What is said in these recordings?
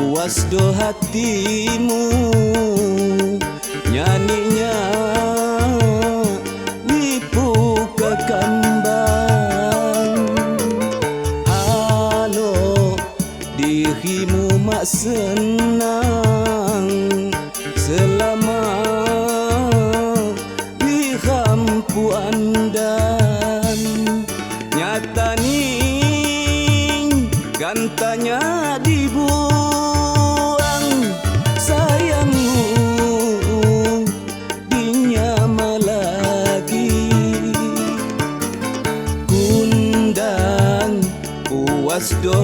puas do hatimu nyanyinya wipu ke kambang halo dirimu mak senang selama di hampu andan. Nyata ni gantanya puas do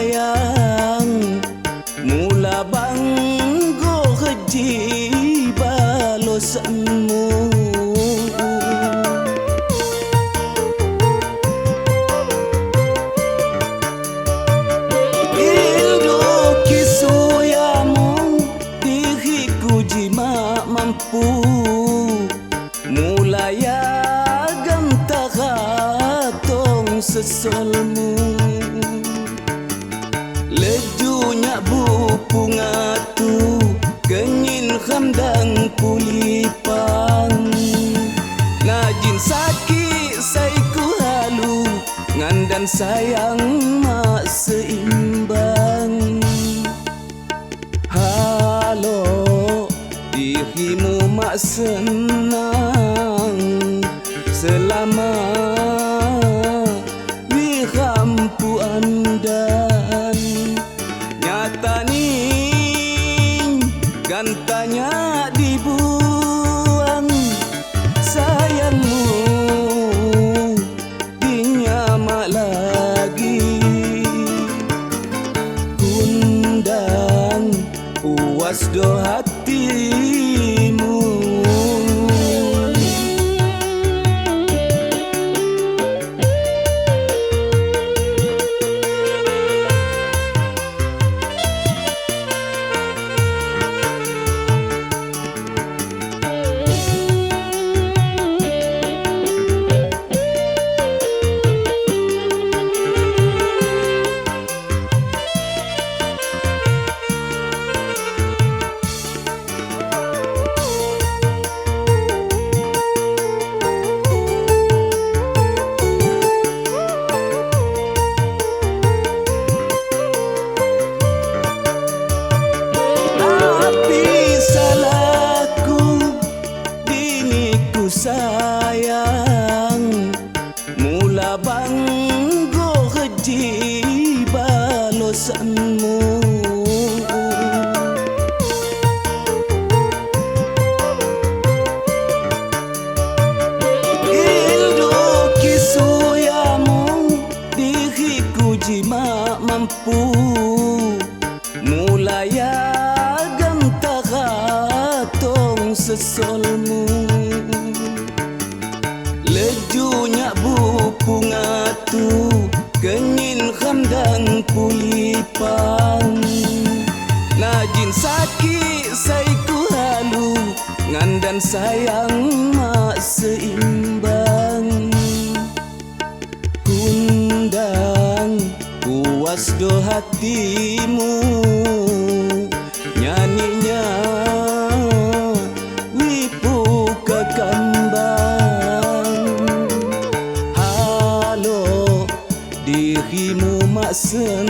sayang. Mula banggo keji balosanmu Ildu kisuyamu diriku jima mampu. Mulai agam tong sesolmu bupu ngatu Kenyin hamdang pulipang Najin sakit saiku halu Ngandan sayang mak seimbang. Halo dirimu mak senang sayang. Mula banggo keji balosanmu mampu. Mulai agam tong sesolmu sayang mak seimbang. Kundang puas do hatimu Nyanyinya wipu ke kambang Halo dirimu mak senang